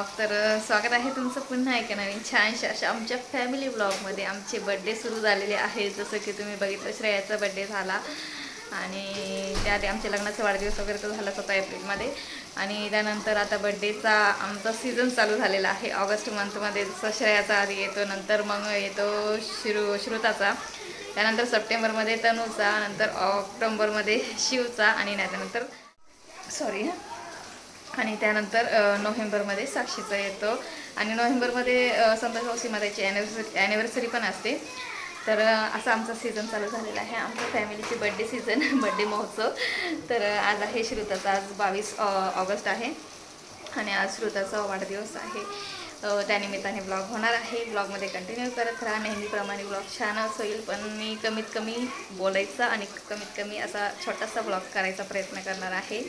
Blog. तर स्वागत आहे तुमचं पुन्हा एका नवीन छानशा अशा आमच्या फॅमिली ब्लॉगमध्ये आमचे बड्डे सुरू झालेले आहेत जसं की तुम्ही बघितलं श्रेयाचा बड्डे झाला. आणि त्याआधी आमच्या लग्नाचा वाढदिवस वगैरे तो झालाच होता एप्रिलमध्ये. आणि त्यानंतर आता बड्डेचा आमचा सीझन चालू झालेला आहे ऑगस्ट मंथमध्ये जसं श्रेयाचा आधी येतो नंतर मग येतो श्रु श्रुताचा. त्यानंतर सप्टेंबरमध्ये तनूचा नंतर ऑक्टोंबरमध्ये शिवचा आणि त्यानंतर सॉरी हां. आणि त्यानंतर नोव्हेंबरमध्ये साक्षीचा येतो. आणि नोव्हेंबरमध्ये अ, संतोष मावशी माताची ॲनिव्हर्सरी ॲनिव्हर्सरी पण असते. तर असा आमचा सीझन चालू झालेला आहे. आमच्या फॅमिलीची बड्डे सीझन बड्डे महोत्सव. तर आज आहे श्रुताचा. आज बावीस ऑगस्ट आहे. आणि आज श्रुताचा वाढदिवस आहे. त्यानिमित्ताने ब्लॉग होणार आहे. ब्लॉगमध्ये कंटिन्यू करत राहा. नेहमीप्रमाणे ब्लॉग छानच होईल पण मी कमीत कमी बोलायचा आणि कमीत कमी असा छोटासा ब्लॉग करायचा प्रयत्न करणार आहे.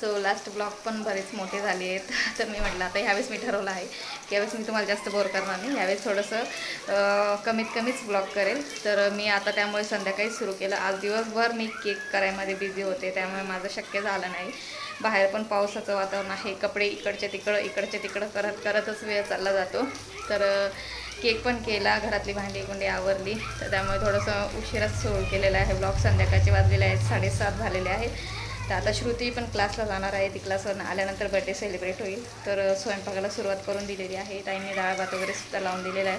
सो लास्ट ब्लॉग पण बरेच मोठे झाले आहेत. तर मी म्हटलं आता ह्यावेळेस मी ठरवलं आहे की यावेळेस मी तुम्हाला जास्त बोर करणार नाही. ह्यावेळेस थोडंसं कमीत कमीच ब्लॉग करेल. तर मी आता त्यामुळे संध्याकाळी सुरू केलं. आज दिवसभर मी केक करायमध्ये बिझी होते त्यामुळे माझं शक्य झालं नाही. बाहेर पण पावसाचं वातावरण आहे. कपडे इकडच्या तिकडं इकडच्या तिकडं करत करतच वेळ चालला जातो. तर केक पण केला घरातली भांडी कुंडी आवरली. तर त्यामुळे थोडंसं उशिराच सुरू केलेलं आहे ब्लॉग. संध्याकाळचे वाजलेले आहेत साडेसात झालेले आहेत तर आता श्रुती पण क्लासला जाणार आहे. ती क्लासवरून आल्यानंतर बड्डे सेलिब्रेट होईल. तर स्वयंपाकाला सुरुवात करून दिलेली आहे. ताईंनी डाळ भात वगैरे सुद्धा लावून दिलेला आहे.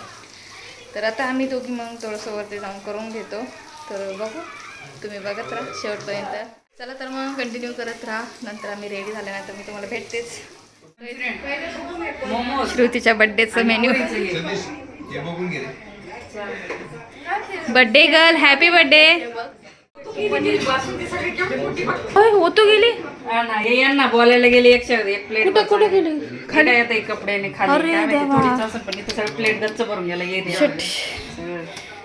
तर आता आम्ही दोघी मग थोडंसं वरती जाऊन करून घेतो. तर बघू. तुम्ही बघत राहा. शेवटपर्यंत. चला तर मग कंटिन्यू करत राहा. नंतर आम्ही रेडी झाल्यानंतर मी तुम्हाला भेटतेच. श्रुतीच्या बड्डेचं मेन्यू हे. बघून घे रे. बड्डे गर्ल हॅपी बड्डे होय होतो गेली. ना, यांना बोलायला गेले एक शब्द एक प्लेट कुठं कुठं गेली? खाली. येते कपड्याने खाली. प्लेट गच्च भरून गेला ये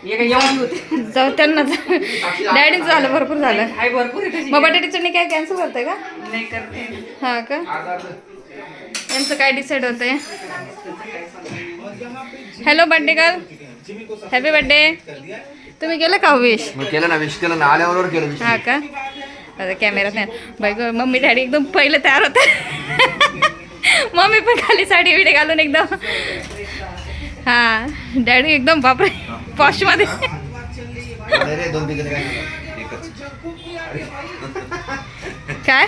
जाऊ त्यांना डॅडीचं झालं भरपूर झालं. हाय भरपूर आहे त्याची मग बटाट्याची चटणी काय कॅन्सल करताय का? नाही करते. हा का? यांचं काय डिसाईड होतंय? Hello birthday girl happy birthday तुम्ही केलं का विश केलं ना विश केलं ना आल्यावर केलं. हा का? आता कॅमेरात नाही बाई गं, मम्मी डॅडी एकदम पहिले तयार होते. मम्मी पण खाली साडी बिडी घालून एकदम. हा डॅडी एकदम बापरे. दोन तिघं काय?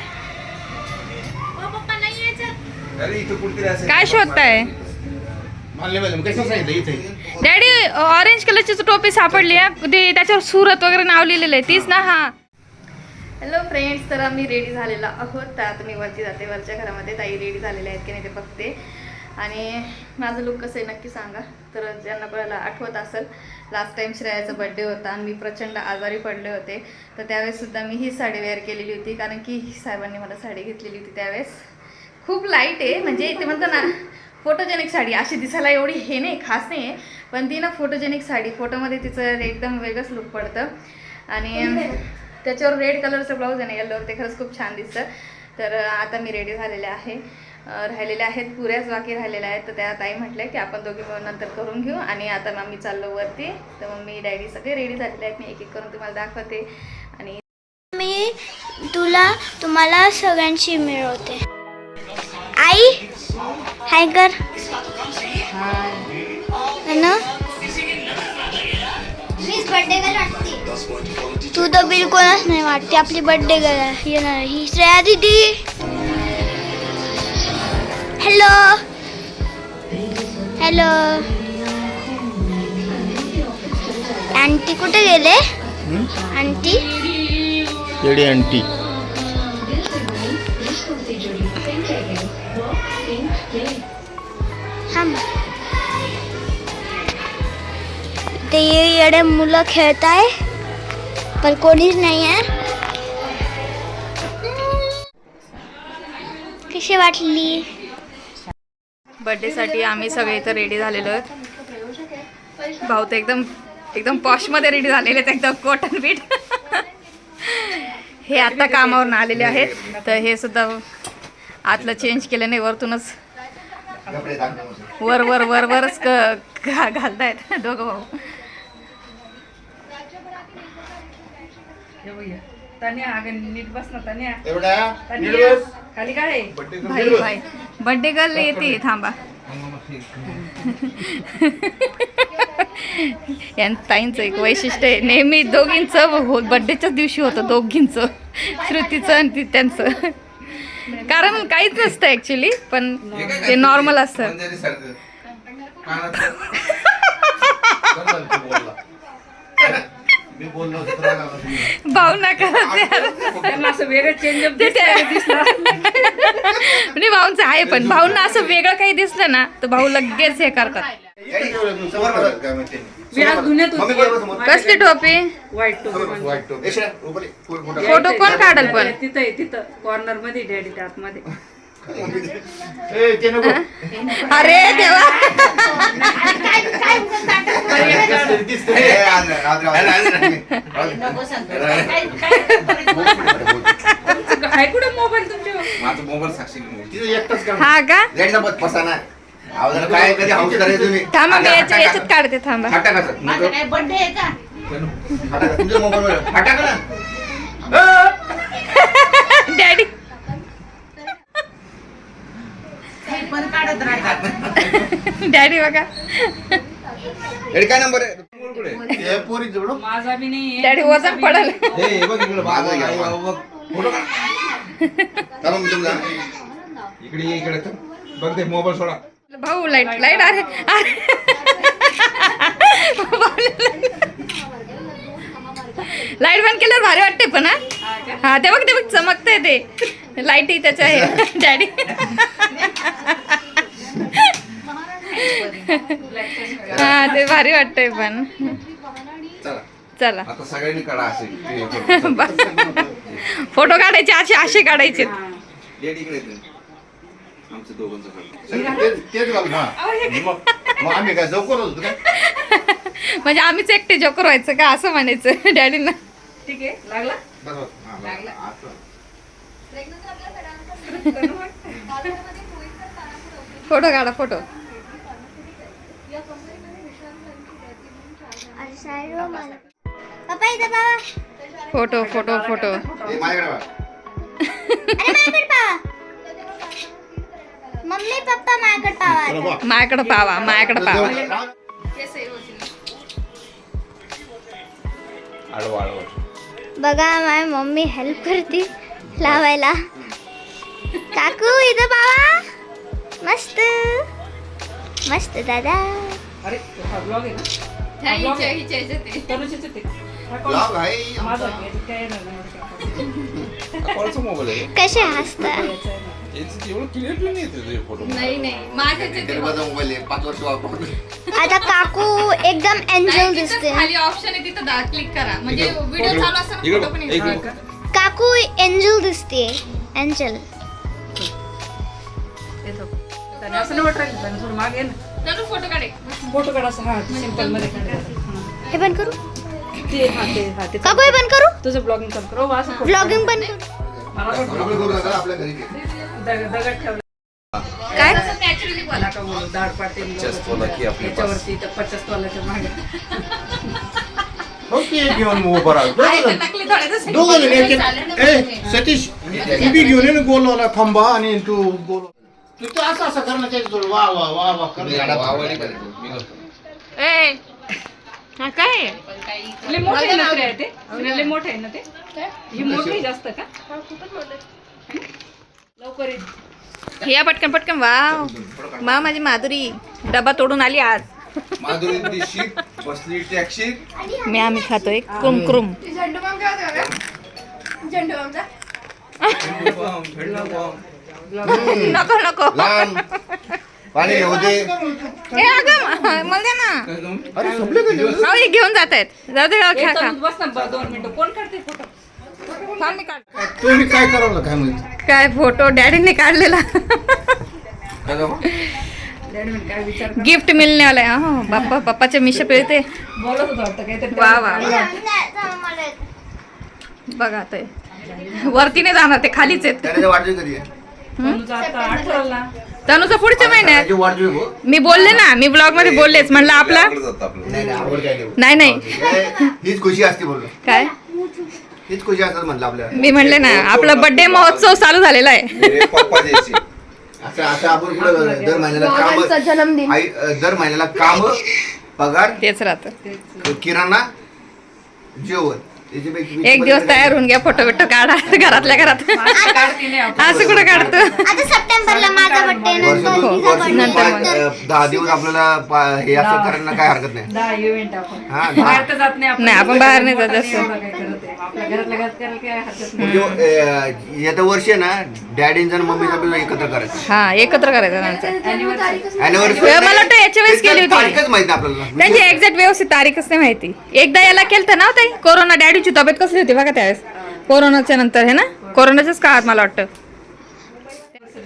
काय शोधताय? डॅडी ऑरेंज कलरची टोपी सापडली आहे ते त्याच्यावर सुरत वगैरे नाव लिहिलेलं आहे. तीच ना हा. हॅलो फ्रेंड्स तर आम्ही रेडी झालेलो आहोत. तर आता मी वरती जाते. वरच्या घरामध्ये ताई रेडी झालेल्या आहेत की नाही ते बघते. आणि माझं लुक कसं आहे नक्की सांगा. तर ज्यांना कोणाला आठवत असेल लास्ट टाइम श्रेयाचा बड्डे होता आणि मी प्रचंड आजारी पडले होते. तर त्यावेळेससुद्धा मी ही साडी वेअर केलेली होती कारण की साहेबांनी मला साडी घेतलेली होती त्यावेळेस. खूप लाइट आहे म्हणजे ते म्हणतं ना फोटोजेनिक साडी अशी दिसायला एवढी हे नाही खास नाही आहे. पण ती ना फोटोजेनिक साडी फोटोमध्ये तिचं एकदम वेगळंच लुक पडतं. आणि त्याच्यावर रेड कलरचं ब्लाऊज आहे ना येल्लोवर ते खरंच खूप छान दिसतं. तर आता मी रेडी झालेले आहे. राहिलेल्या आहेत पुऱ्याच बाकी राहिलेल्या आहेत. तर त्या ताई म्हटल्या की आपण दोघी मिळून नंतर करून घेऊ. आणि आता मग मी चाललो वरती. तर मग मी डॅडी सगळे रेडी झालेले आहेत. मी एक एक करून तुम्हाला दाखवते. आणि मी तुला तुम्हाला सगळ्यांशी मिळवते. आई हाय कर. ना तू तर बिलकुलच नाही वाटते. आपली बर्थडे येणार ही श्रेया दीदी. हॅलो हॅलो आंटी कुठे गेले? आंटी येडी आंटी ते येडे मुलं खेळत आहे पण कोणीच नाही आहे. कशी वाटली? बर्थडेसाठी आम्ही सगळे इथं रेडी झालेलो आहोत. भाऊ तर एकदम एकदम पॉशमध्ये रेडी झालेले आहेत एकदम कॉटन बीट हे आत्ता कामावरून आलेले आहेत. तर हे सुद्धा आतलं चेंज केलं नाही वरतूनच वर वर वर वरच क- घालतायत दोघं भाऊ. तन्या अगं नीट बस ना तन्या. एवढा तन्या खाली काय आहे? बड्डे भाई भाई बड्डे गर्ल येते थांबा. या ताईंचं एक वैशिष्ट्य आहे. नेहमी दोघींचं हो बड्डेच्याच दिवशी होतं दोघींचं. श्रुतीचं आणि ती त्यांचं. कारण काहीच नसतं ॲक्च्युली पण ते नॉर्मल असतं. कानात- मी बोललो होतो तर रागावला तुम्ही. भाऊ नका ते त्यांना असं वेगळं चेंजअप ते त्या- म्हणजे भाऊंचं आहे पण भाऊंना असं वेगळं काही दिसलं ना तर भाऊ लगेच हे करतात समोर बघा, काय माहिती नाही. मी आज धुण्यात मम्मी होती. समोर. कसली टोपी व्हाईट समोर, टोपी white top. ए, श्रेया, उभं रे. पुढे- पुढे. फोटो कोण काढल पण तिथं आहे तिथं कॉर्नरमध्ये डॅडी आतमध्ये. अरे देवा. हा का? काय कधी हाऊस करायचं तुम्ही? थांबा मी याच्या- याच्यात? काढते थांबा. हटा का सर? माझा काय बर्थडे आहे का? हटा का? तुमच्या मोबाईलवर. हटा का ना. डॅडी पण काढत राहतात. डॅडी बघा. काय नंबर आहे? हे पोरी जोडो. माझा बी नाही डॅडी वजन पडल. हे बघ इकडे. माझा घ्या बघ. फोटो काढ. मी तुमचा इकडे ये इकडे तर. बघ ते मोबाईल सोडा. भाऊ लाइट लाइट अरे. लाइट बंद केल्यावर भारी वाटते पण हा? हा ते बघ ते बघ चमकते ते. लाइट त्याच्या आहे. डॅडी हा ते भारी वाटतंय पण. चला. चला. आता सगळ्यांनी काढा असे. ते फोटो. काढायचे असे असे काढायचे. आमचं दोघांचं आम्ही काय जवळ होतो काय म्हणजे आम्हीच एकटे जोकर व्हायचं का? असं म्हणायचं डॅडींना. ठीक आहे. लागला. हा. फोटो काढा फोटो. पाहा फोटो फोटो फोटो. हे मम्मी पप्पा माझ्याकडे पाहा आता. माझ्याकडे पावा माझ्याकडे पावा. आडवा आडवा. बघा माझी मम्मी हेल्प करते लावायला. काकू इथं पाहा मस्त. मस्त दादा. अरे ब्लॉग आहे ना? ब्लॉग आहे. कसे हसता? एवढं क्लिअर नाही येते तुझे फोटो नाही नाही. माझ्याच गरीबाचा मोबाईल आहे. पाच वर्ष वापरतो आता काकू एकदम एन्जॉय दिसते. खाली ऑप्शन आहे तिथं क्लिक करा. म्हणजे व्हिडिओ चालू असताना इकडे. फोटो पण बघ, येतो. इकडे बघ. काकू एंजल दिसते. एंजल येतो. त्याने असं नाही वाटत राहिलं, त्याने थोडं मागे ये ना. चलो फोटो काढे. फोटो काढा असं. हा सिंपलमध्ये. हे बंद करू. हा. ते हा ते हा ते. काकू हे बंद करू? तुझं ब्लॉगिंग चालू करू. असं photo ब्लॉगिंग बंद करू. मला पण आपल्या घरी घे. दग- दगड ठेवला. काय? का बोलू. दाढ पाडते पचास तोला की आपले पास. त्याच्यावरती तर पचास तोलाच्या मागे. ओके घेऊन मग उभं राहा. दोघं जण. टाकले थोड्या दोघं जण एक एक- ए सतीश तू बी घेऊन ये ना गोलवाला खंबा आणि तू गोल तू तर असं असं करणं त्याच्याजवळ वा वा वा वा कर. आवडली करतो. मी करतो. ए हा काय? लय मोठे आहे ना ते? लय मोठे आहे ना ते? ही मोठी आहे जास्त का? लवकर ये. या पटकन पटकन. वाव. मा माझी माधुरी. डबा तोडून आली आज. माधुरी दिशी बसली टॅक्सीत मी आम्ही खातोय क्रुम क्रुम नको नको. लहान पाणी घेऊ दे. ए अगं म- मला दे ना. अरे संपले का दिवस अहो, हे घेऊन जात आहेत. जाऊ दे खा खा. बस ना ब- दोन मिनिटं. कोण काढते फोटो थांब मी काढ. तो मी काय करावं काय माहिती? काय फोटो डॅडीने काढलेला? काय जाऊ? डॅडी म्हणे काय विचार कर. गिफ्ट मिळणे वाला आहे हो. बाप्पा पप्पाचे मिशे पिळते. वा वा. बघा ते वरती नाही जाणार ते खालीच आहेत. तनुचा पुढच्या महिन्यात. मी बोलले ना मी ब्लॉगमध्ये बोललेच. म्हणलं आपला. नाही नाही हे- हीच खुशी असते काय? हीच खुशी असतात म्हणलं आपल्या. मी म्हणले ना आपला बर्थडे महोत्सव चालू झालेला आहे. मेरे पप्पा जैसे असं असं आपण कुठं दर महिन्याला काम जन्मदिन. आई अ, दर महिन्याला काम पगार तेच राहतं. किराणा जेवण. एक दिवस तयार होऊन घ्या फोटो बिटो काढा. घरातल्या घरात. असं कुठं काढतो? आता सप्टेंबरला माझा बर्थडे नंतर वर्षातून तिचा वर्षातून नंतर पाच, मग. अ, दहा दिवस आपल्याला पा- हे असं करायला काय हरकत नाही. आपण. बाहेर नाही आपण. नाही, आपण बाहेर नाही जात मोठा जास्त. एवढं काय करत आहे. आपल्या घरातल्या घरात करायला काय हरकत नाही. म्हणजे अ, येत्या वर्षी आहे ना डॅडींचा आणि मम्मीचा बिल एकत्र करायचं. हा एकत्र करायचं त्यांचं. मला वाटतं याच्या वेळेस केली होती. तारीखच माहीत आपल्याला. त्यांची एक्झॅक्ट व्यवस्थित तारीखच नाही माहिती. एकदा याला केलं ना हो ताई? कोरोना डॅडीची तब्येत कसली होती बघा त्यावेळेस? कोरोनाच्या नंतर हे ना? कोरोनाच्याच काळात मला वाटतं.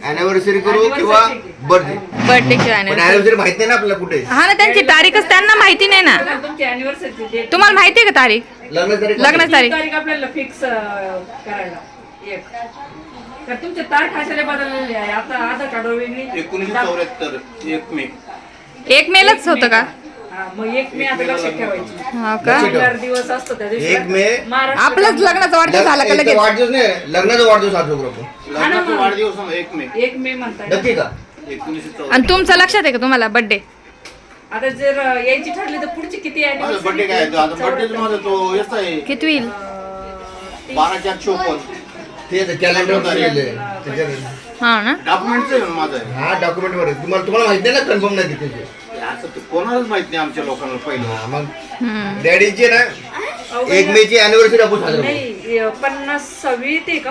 अॅनिव्हर्सरी करू किंवा बर्थडे बर्थडेची पण anniversary. अॅनिव्हर्सरी माहीत नाही ना आपल्याला कुठे. हा ना त्यांची तारीखच त्यांना माहिती नाही ना. तुमची तुम्हाला माहिती आहे का तारीख? लग्न तारीख लग्नाची तारीख. तारीख आपल्याला फिक्स करायला. एक. तर तुमच्या तारीख अशाने बदललेली आहे. आता आधार कार्डवर वेगळी. एकोणीसशे चौऱ्याहत्तर एक मे. एक मेलाच होतं का? मग एक मे आता लक्षात ठेवायची. हा का? शनिवार दिवस असतो त्या दिवशी. एक मे महाराष्ट्र आपलंच लग्नाचा वाढदिवस झाला का लग्न- लगेच? वाढदिवस नाही लग्नाचा वाढदिवस साजरा करू आपण लग्नाचा वाढदिवस आहे एक मे. एक मे म्हणताय. नक्की का? एकोणीसशे आणि तुमचं लक्षात आहे का तुम्हाला? बर्थडे आता जर यायची ठरली तर पुढची किती माझा बर्थडे काय आहे? तो आता बर्थडे माझा तो याचा आहे. किती होईल? बारा चार चोपन्न ते कॅलेंडर हा ना? डॉक्युमेंटच आहे ना माझं. आहे. हा डॉक्युमेंट वर आहे. तुम्हाला तुम्हाला माहीत नाही ना कन्फर्म नाही तिथे असं ते कोणालाच माहीत नाही आमच्या लोकांना पहिलं. हा, मग हम्म. डॅडीची ना एक मे ची अॅनिव्हर्सरी आपण साजरा करू. नाही अं, पन्नास सव्वी ते का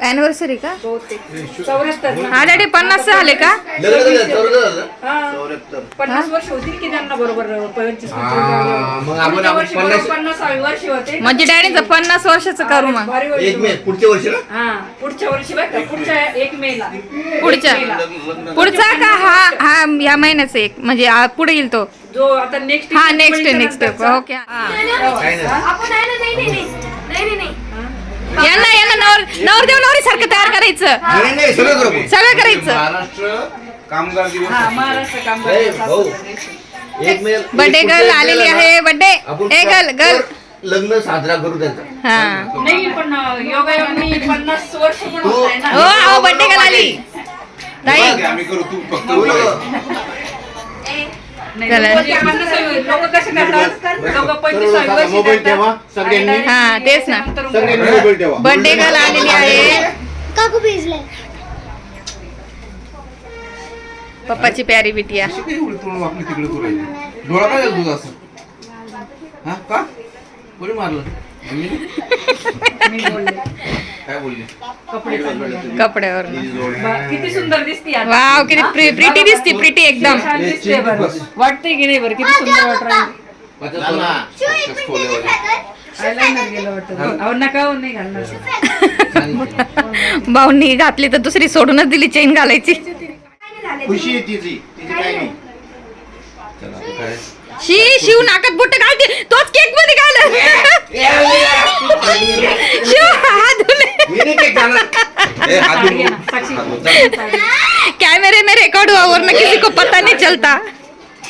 अॅनिव्हर्सरी का? बहुतेक. चौऱ्याहत्तर. ना? हा डॅडी पन्नास झाले का? लग्न झालं, चौदा झालं. हा. चौऱ्याहत्तर. पन्नास वर्ष होतील की त्यांना बरोबर अं, पंचवीस हा, मग आपण- पुढच्या आपण वर्षी पन्नास- बरोबर पन्नासावी वर्षी होते. म्हणजे डॅडीचं पन्नास वर्षाचं करू मग. भारी होईल एक मे पुढच्या वर्षी ना? हा पुढच्या वर्षी बघ का पुढच्या एक मे ला पुढच्या पुढचा का हा हा या महिन्याचा एक म्हणजे आ- पुढे येईल तो. जो आता नेक्स्ट हा नेक्स्ट नेक्स्ट ओके हा. नाही यांना यांना नवर नवरदेव नवरी सारखं तयार करायचं. नाही नाही सगळं करू. आपण. सगळं करायचं. महाराष्ट्र कामगार दिवस हा महाराष्ट्र कामगार ए, दिवस भाऊ. असतो. एक मे बर्थडे गर्ल आलेली आहे बर्थडे आपण ए गर्ल गर्ल लग्न साजरा करू त्यांचा. हा. नाही पण योगा योगाने पन्नास वर्ष पण तो- होत आहे ना. हो अहो बर्थडे गर्ल आली. ताई आम्ही करू तू फक्त बोल. मोबाईल. ठेवा, सगळ्यांनी. हा, तेच ना. नंतर सगळ्यांनी मोबाईल ठेवा बर्थडे गर्ल आलेली आहे काकू भिजले पप्पाची प्यारी बिटिया अशी काही एवढी तोंड वाकली तिकडे करू राहिली? डोळा काय झाला तुझा असं हा का कोणी मारलं मी? मी बोलले काय बोलली. कपड्यावर किती सुंदर दिसती आता. वाव किती प्रिटी दिसती प्रिटी एकदम छान दिसते बरं वाटतंय की नाही बरं किती सुंदर. आयलाइनर गेलं वाटतं अहो नका हो, नाही घालणार भाऊनी घातली तर दुसरी सोडूनच दिली चेन घालायची खुशी आहे तिची तिची काय नाही चला, आता काय? शी शिव नाकात बुट्ट घालते तोच केकमध्ये घाल शिव हात धुले मी नाही केक खाणार. ए, हात धुवून. साक्षी. हात धुवून. चल. कैमरे में रिकॉर्ड हुआ वरना किसी को पता नहीं चलता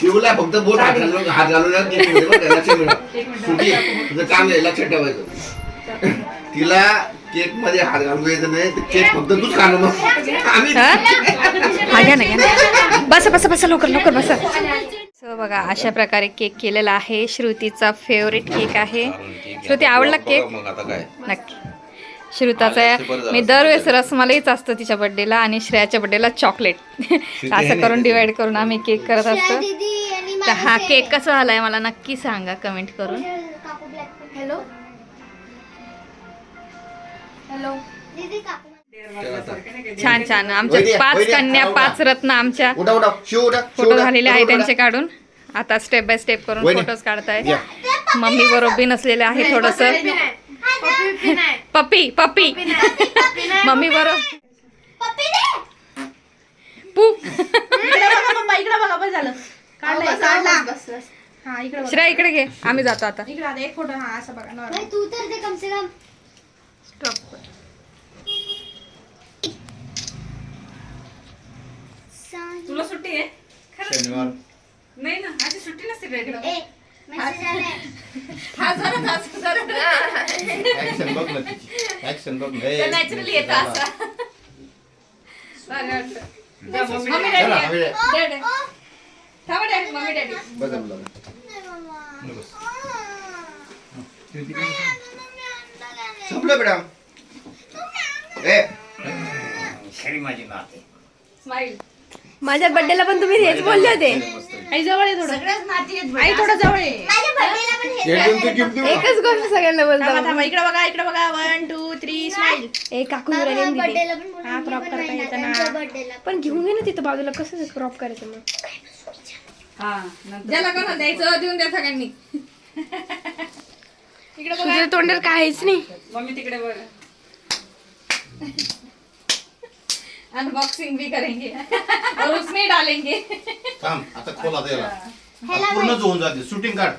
शिवला फक्त बोट हात घालून हात घालून ना केकमध्ये बरं का, लक्षात ठेव. सुटी, तुझं काम आहे लक्षात ठेवायचं तिला केकमध्ये हात घालून द्यायचं नाही तर केक फक्त तूच खाणं मग आम्ही? हा घ्या ना घ्या ना बसा बसा बसा लवकर लवकर बसा सो बघा अशा प्रकारे केक केलेला आहे श्रुतीचा फेवरेट केक आहे श्रुती आवडला केक मग आता काय नक्की श्रुताचा मी दरवेळेस रसमलाईच असतं तिच्या बड्डेला आणि श्रेयाच्या बड्डेला चॉकलेट असं करून डिवाइड करून आम्ही केक करत असतो. तर हा केक कसा झालाय मला नक्की सांगा कमेंट करून. हॅलो. हॅलो. दीदी काकू. छान छान. आमच्या पाच कन्या पाच रत्न आमच्या फोटो झालेले आहे त्यांचे. काढून. आता स्टेप बाय स्टेप करून. फोटोज काढताय. मम्मी बरोबर नसलेले आहे थोडस. पप्पी पप्पी मम्मी बरोबर दे पू. इकडे बघा बस झालं. काढला काढला. बस बस हा इकडे श्रेया घे. आम्ही जातो आता. इकडे आता एक फोटो हा असं बघा normal. नाही तू तर दे कम. से कम तुला सुट्टी आहे? शनिवार. नाही ना आधी सुट्टी नसते आलाय ऍक्शन बघ ना तिची. ऍक्शन बघ ना. ए, नॅचरली येतं असं. चालेल वाटतं. मम्मी चला, डॅडी. हवे. डॅडी थांबा डॅडी मम्मी डॅडी. बघा मुलं. संपलं बेटा ए. स्माईल माझ्या बर्थडेला पण तुम्ही हेच बोलले होते. आई जवळ आहे थोडं. आई थोडं जवळ आहे. एकच गोष्ट सगळ्यांना बोलतो. इकडे बघा इकडे बघा. वन टू थ्री स्माइल ए काकू. हा, crop करता येतं ना. त्यांच्या birthday ला. पण घेऊन घे ना तिथं बाजूला. कसं क्रॉप करायचं मग? हा ज्याला द्यायचं देऊन द्या सगळ्यांनी. इकडे तोंडाला काहीच नाही. मम्मी तिकडे बघ. अनबॉक्सिंग भी करेंगे। और उसमें डालेंगे। थांब आता खोला त्याला पूर्ण होऊन जाते. शूटिंग काढ.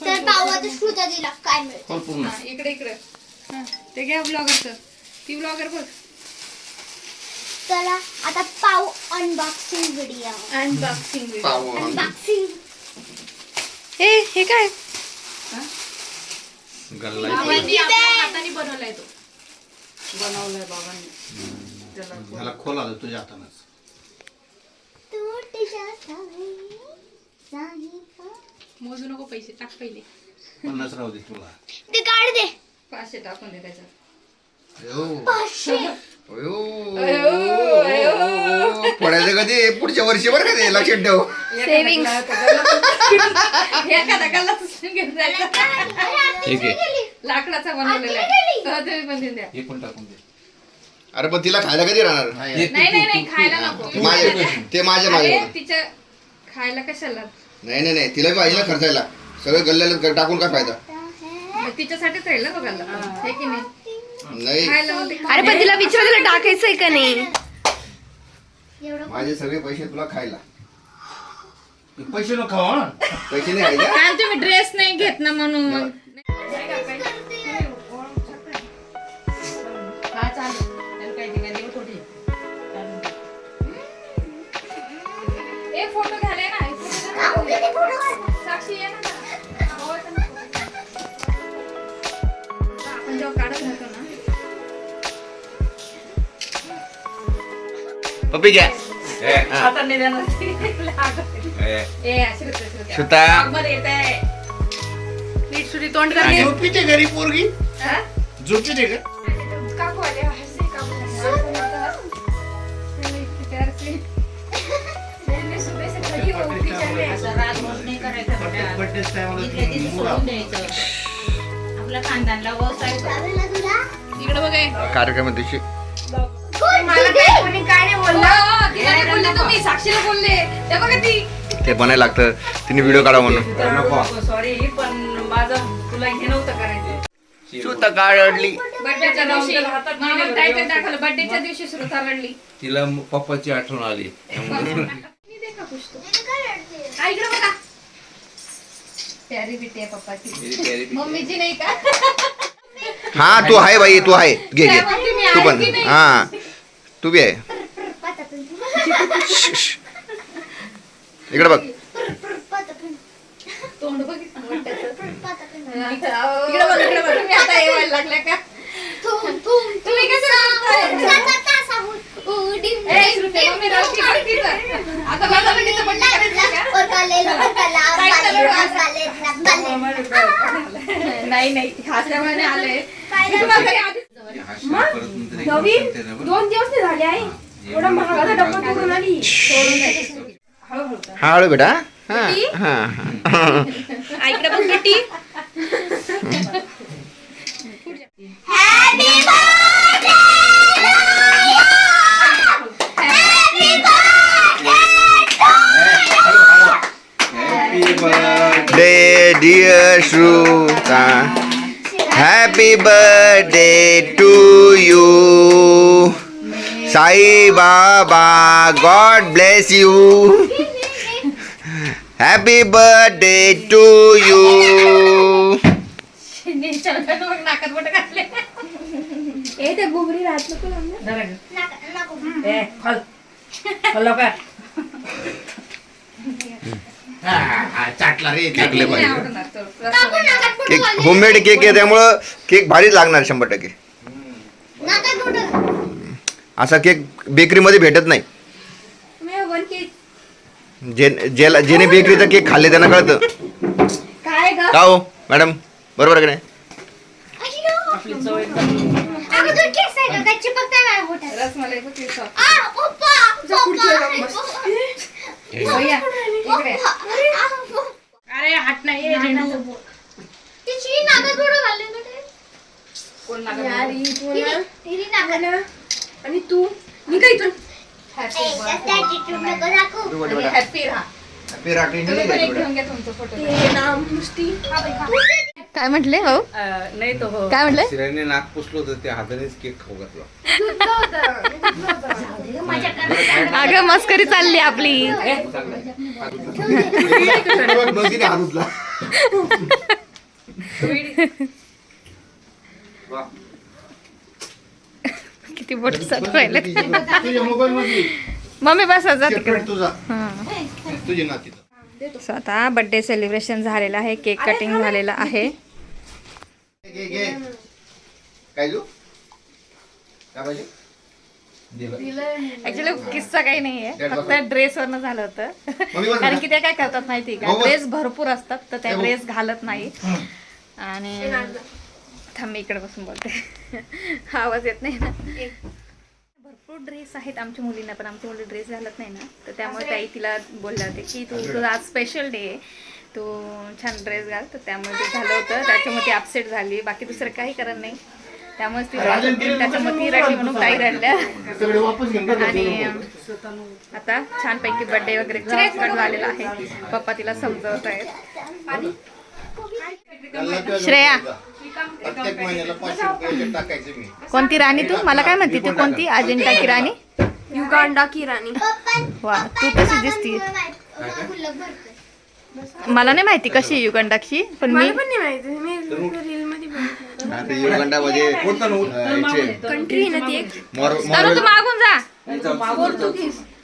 तर पावाचा श्रुता दिला काय मिळेल खोल पूर्ण. हा, इकडे इकडे. हा, ते घ्या ब्लॉगरचं ती ब्लॉगर बघ. चला आता पाव अनबॉक्सिंग व्हिडिओ अनबॉक्सिंग पाव. अनबॉक्सिंग ए हे काय? गल्ला हाताने बनवलाय तो. बनवलंय बाबांनी. त्याला ह्याला खोला दे तुझ्या हातानंच. मोजू नको पैसे टाक पहिले. पन्नास राहू दे तुला. ते काढ दे पाचशे टाकून दे त्याच्यात. अयो. पाचशे. अयो. पडायचं कधी? पुढच्या वर्षी बरं का ते लक्षात ठेव. सेविंग एखादा गल्ला उचलून घेऊन जायचा ठीक आहे लाकडाचा बनवलेला आहे. तो तुम्ही पण देऊन द्या. पण टाकून दे. अरे पण तिला खायला कधी राहणार? नाही नाही नाही खायला नको. ते माझे ते माझ्या अरे माझ्या तिच्या खायला कशाला? नाही नाही नाही तिला पाहिजे ना खर्चायला. सगळं गल्ल्याला टाकून काय फायदा? मग तिच्यासाठीच राहील ना गल्ला हे. की नाही? नाही. खायला मग अरे पण तिला विचार टाकायचंय का नाही? एवढं माझे सगळे पैसे तुला खायला. पैसे नको खाऊ हा. पैसे नाही खायला काय तुम्ही ड्रेस नाही घेत ना म्हणून. मग एक फोटो घाले ना. साक्षी ये ना. आपण जेव्हा काढत राहतो ना. पप्पी घ्या. आता नाही देणार ए अशी श्रुता. मध्ये येत आहे नीट सुरी तोंड कर दे. झोपीते घरी पोरगी? झोपीते का? सोडून द्यायचं खानदानला व्यवसाय इकडे कार्यक्रम दिवशी मला काय कोणी काय नाही बोललं तिला नाही बोलले तुम्ही साक्षीला बोलले ते बघा ती ते बनायला लागतं. तिने व्हिडिओ काढा म्हणून. सॉरी पण माझं तुला हे नव्हतं करायचं श्रुता काढली बर्थडेच्या दिवशी. टायटल दाखवलं बर्थडेच्या दिवशी सुरू रडली तिला पप्पाची आठवण आली. इकडे बघा. प्यारी बिटी आहे पप्पाची. मेरी प्यारी बिटिया. मम्मीची नाही का? हा तू आहे बाई तू आहे. घे घे. मी तू पण? हा. तू बी आहे. इकडे बघ. तोंड बघितलं मोठ्याचं. इकडे बघ इकडे बघ. तुम्ही आता येवायला लागल्या का? तुम्ही कसं बोलताय? ए, श्रुती, मम्मी राहते का तिथं? आता माझा बहिणीचा birthday करायचा का? नाही नाही तुम्हाला घरी नवीन. दोन दिवस ते झाले आहे एवढा महागाचा डब्बा तोडून आली सोडून द्यायचं. हळूहळू कर. हा हळू बेटा हा हा हा. आईकडे बघ बेटी birthday. Dear Shruta Happy birthday to you Sai Baba God bless you Happy birthday to you निश्चल मग नाकात बोटं घातले. ए बुबरी राहत नको लावून जरा घे. ए खल. खल लवकर. हा, हा, चाटला रे टाकले नाही पाहिजे आवडणार तो. रसवडी. केक होममेड केक आहे त्यामुळं केक भारीच लागणार शंभर टक्के. असा केक बेकरीमध्ये भेटत नाही. जे ज्याला ज्याने बेकरीचा केक खाल्ले त्यांना कळतं. काय ग? का हो मॅडम? बरोबर आहे की नाही? आपली चव एकदम अगं तू केस आहे का काय चिपकताय माझ्या बोटात रसमलाई खूप टेस्ट आहे. आ, पप्पा, भैया, इकडे. अरे हात नाही हे झेंडू. तिची नागात बुडं घालले ना ते. कोण लागत ही हिरी-. हिरी नागात. आणि तू? इथून. ए, attitude नको दाखवू. आणि हॅपी राहा. तुम्ही पण एक घेऊन घ्या तुमचा फोटो ते नाम नुसती काय म्हटले हो अं, नाही तो हो. काय म्हटले? शिराने नाक पुसलो होतं त्या हातानेच केक खाऊ घातला. अगं मस्करी चालली आपली. किती बोट चालू राहिले तुझ्या मोबाईल मध्ये मम्मी बसा जा तिकडे. सेपरेट तुझा तुझी नाती सो आता बर्थडे सेलिब्रेशन झालेलं आहे केक कटिंग झालेलं आहे. ऍक्च्युली किस्सा काही नाहीये फक्त ड्रेस वरनं झालं होतं. कारण. की ते काय करतात माहिती का. ड्रेस भरपूर असतात तर त्या. ड्रेस घालत नाही. आणि थांब मी इकडे बसून बोलते. हा आवाज येत नाही ना? भरपूर ड्रेस आहेत आमच्या मुलींना पण आमची मुली ड्रेस घालत नाही ना. तर त्यामुळे ताई तिला बोलल्या होते की तू तुझा आज स्पेशल डे आहे. तू छान ड्रेस घाल. तर त्यामुळे ते झालं होतं. त्याच्यामुळे ती अपसेट झाली. बाकी दुसरं काही करत नाही. त्यामुळेच ती रडत होती. त्याच्यामुळे ती रडली म्हणून ताई घेऊन टाक. आणि आता छानपैकी बर्थडे वगैरे कट झालेला आहे. पप्पा तिला समजवत आहेत. श्रेया. प्रत्येक महिन्याला पाचशे रुपये टाकायचे मी. कोणती राणी तू? मला काय म्हणते ती कोणती अजिंठा की राणी? युगांडा की राणी. वा तू तशी दिसती. मला नाही माहिती कशी आहे युगंडाक्षी पण मी मला पण नाही माहिती. मी रील मध्ये बघितलं. हा, ते कंट्री ना एक. मागून जा.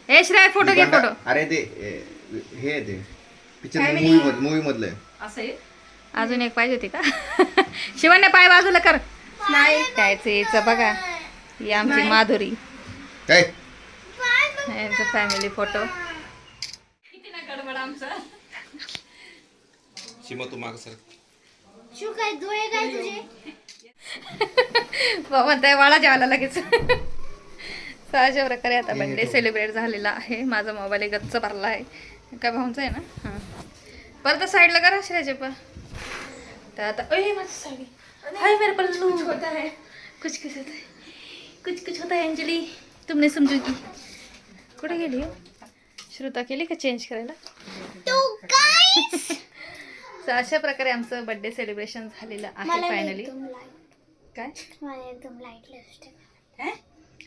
ए श्रेया फोटो घे फोटो अरे ते हे ते. पिक्चर मूवी मूवी मधलं आहे. असं अजून एक पाहिजे होती का? शिवण्या पाय बाजूला कर. नाही. कायच यायचं बघा. ही आमची माधुरी. काय? यांचा फॅमिली फोटो शिमा तू माग सर. शिव काय डोळे काय तुझे? म्हणताय वाळा जेवायला लगेच. तर अशा प्रकारे आता बर्थडे सेलिब्रेट झालेला आहे. माझा मोबाईल गच्च भरला आहे. काय भाऊंचा आहे ना? हां. परत साईडला करा श्रेयाचे पण. तर आता ओय माझी साडी. हाय मेरे पल्लू होता है. कुछ कुछ होता है. कुछ कुछ होता है अंजली. तुमने समजू की. कुठे गेली हो? श्रुता केली का चेंज करायला? तर अशा प्रकारे आमचं बर्थडे सेलिब्रेशन झालेलं आहे मला फायनली काय? मला एकदम लाइट लिपस्टिक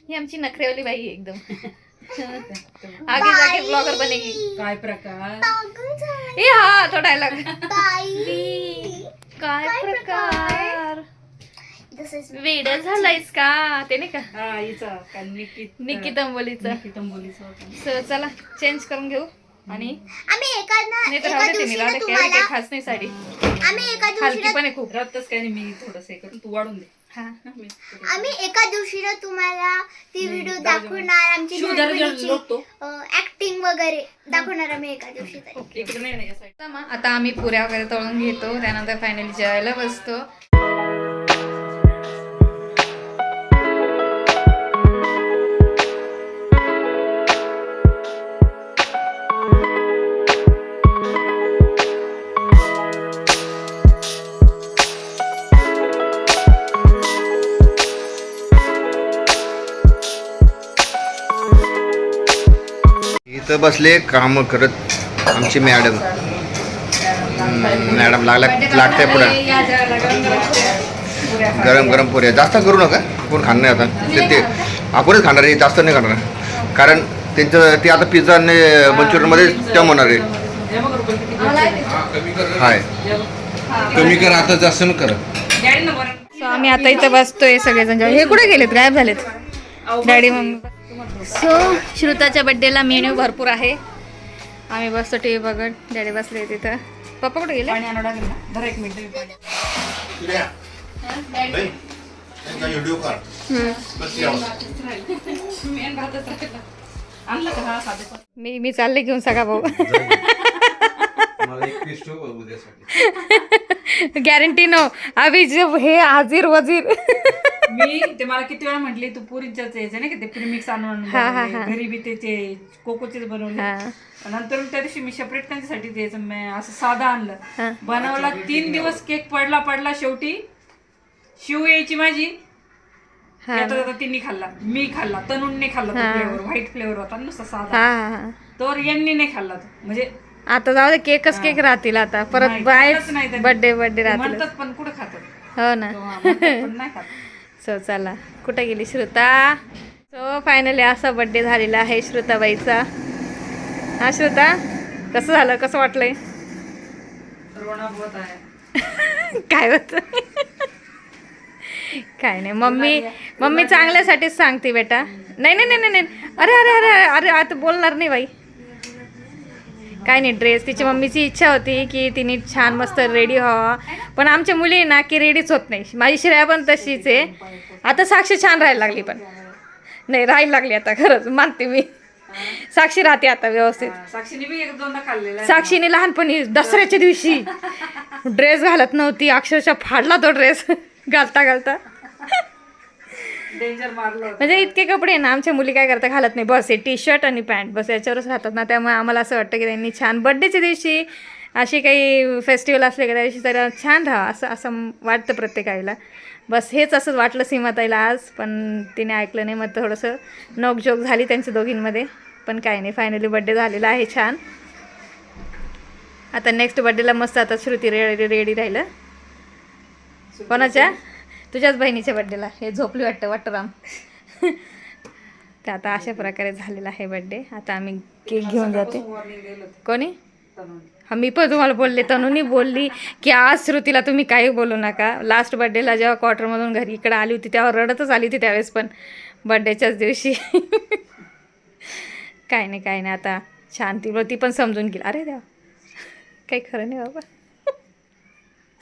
ही? आमची नखरेवाली बाई आहे एकदम. आगे जाके ब्लॉगर बनेगी. काय प्रकार? ए हा तो डायलॉग बाई काय प्रकार? वेड झालायस का? ते नाही का? हा हिचा काय निकित निकित अंबोलीचा. होता. So, चला चेंज करून घेऊ. आणि आम्ही एका ना नाही तर एका राहू दे दिवशी तिने ना राहू दे काही तुम्हाला काही खास नाही साडी. आम्ही एका दिवशी हलकी ना पण आहे खूप. रक्तच काय नाही मी थोडस हे करून तू वाढून दे. आम्ही एका दिवशी ना तुम्हाला ती व्हिडिओ दाखवणार आमची लहानपणीची. ऍक्टिंग वगैरे दाखवणार आम्ही एका दिवशी तरी. आता आम्ही पुऱ्या वगैरे तळून घेतो. त्यानंतर फायनली जेवायला बसतो. इथं बसले काम करत आमची मॅडम. मॅडम लागला लागते पुढं. गरम गरम पुऱ्या. पुऱ्या जास्त करू नका. कोण खाणार नाही आता. ते ते आपणच खाणार आहे. जास्त नाही खाणार. कारण त्यांचं ते आता पिझ्झा आणि मंचुरियनमध्ये त्या होणार आहे. हाय. हे. कमी कर आता जास्त न कर. आम्ही आता इथं बसतोय सगळेजण. हे कुठे गेलेत? गायब झालेत. डॅडी मम्मी सो श्रुताच्या बड्डेला मेन्यू भरपूर आहे. आम्ही बसतो टी व्ही बघत. डॅडी बसले तिथं. पप्पा कुठे गेले? ना? धरा एक मिनिट मी हा मी मी चालले घेऊन सगळा भाऊ. गॅरंटी नो अभि जब हे हाजीर वजीर मी ते मला किती वेळा म्हटली तू पुरीच्याच यायचं नाही का ते प्रीमिक्स आणून हा, हा, बनवले. हा. घरी बी त्याचे कोकोचेच बनवले. हा. नंतर त्या दिवशी मी सेपरेट त्यांच्यासाठी द्यायचं मी असं साधं हा. आणलं बनवला तीन दिवस केक पडला पडला शेवटी. शिव यायची माझी. हा. येता तिने खाल्ला. मी खाल्ला तनुने खाल्ला तो हा. फ्लेवर व्हाईट फ्लेवर होता नुसता साधा. हा हा तर यांनी नाही खाल्ला तो. म्हणजे आता जाऊ दे केकच केक राहतील आता. परत नाही, बाहेर खातच नाही त्यांनी. बर्थडे बर्थडे ते राहतील म्हणतात पण कुठं खातात? हो ना. तो हा, म्हणतात पण नाही खात. सो चला कुठं गेली श्रुता? सो फायनली असा बड्डे झालेला आहे श्रुताबाईचा. हा श्रुता कसं झालं कसं वाटलंय? आहे काय होत? काय नाही मम्मी मम्मी चांगल्यासाठीच सांगते बेटा. नाही नाही नाही नाही नाही. अरे अरे अरे अरे आता बोलणार नाही बाई. काय नाही ड्रेस तिची मम्मीची इच्छा होती की तिने छान मस्त रेडी व्हावा. पण आमच्या मुली ना की रेडीच होत नाही. माझी श्रेया पण तशीच आहे. आता साक्षी छान राहायला लागली पण. नाही राहायला लागली आता खरंच मानते मी. साक्षी राहते आता व्यवस्थित. साक्षीने लहानपणी दसऱ्याच्या दिवशी ड्रेस घालत नव्हती. अक्षरशः फाडला तो ड्रेस घालता घालता. डेंजर मारलं होतं. म्हणजे इतके कपडे आहे ना आमच्या मुली काय करता घालत नाही. बस हे टी शर्ट आणि पॅन्ट बस याच्यावरच राहतात ना. त्यामुळे आम्हाला असं वाटतं की त्यांनी छान बड्डेच्या दिवशी अशी काही फेस्टिवल असले का त्या दिवशी तर छान राहा असं असं वाटतं प्रत्येक आईला. बस हेच असंच वाटलं सीमाताईला आज पण तिने ऐकलं नाही. मग थोडंसं नोकझोक झाली त्यांच्या दोघींमध्ये. पण काही नाही फायनली बड्डे झालेला आहे छान. आता नेक्स्ट बड्डेला मस्त आता श्रुती रेडी रेडी राहिलं. कोणाच्या? तुझ्याच बहिणीच्या बड्डेला हे झोपली वाटतं वाटतं राम. तर आता अशा प्रकारे झालेला आहे बड्डे आता आम्ही केक घेऊन जाते. कोणी. हा मी पण तुम्हाला बोलले तनुनी बोलली की आज श्रुतीला तुम्ही काही बोलू नका. लास्ट बड्डेला जेव्हा क्वार्टरमधून घरी इकडे आली होती तेव्हा रडतच आली होती त्यावेळेस पण. बड्डेच्याच दिवशी. काय नाही काय नाही. आता छान ती ती पण समजून गेली. अरे देवा. काही खरं नाही बाबा.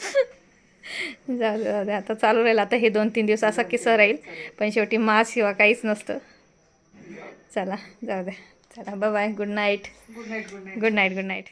जाऊ दे जाऊ दे. आता चालू राहील. आता हे दोन तीन दिवस असा किस्सा राहील. पण शेवटी मास किंवा काहीच नसतं. चला जाऊ दे. चला bye good night good night. Good night good night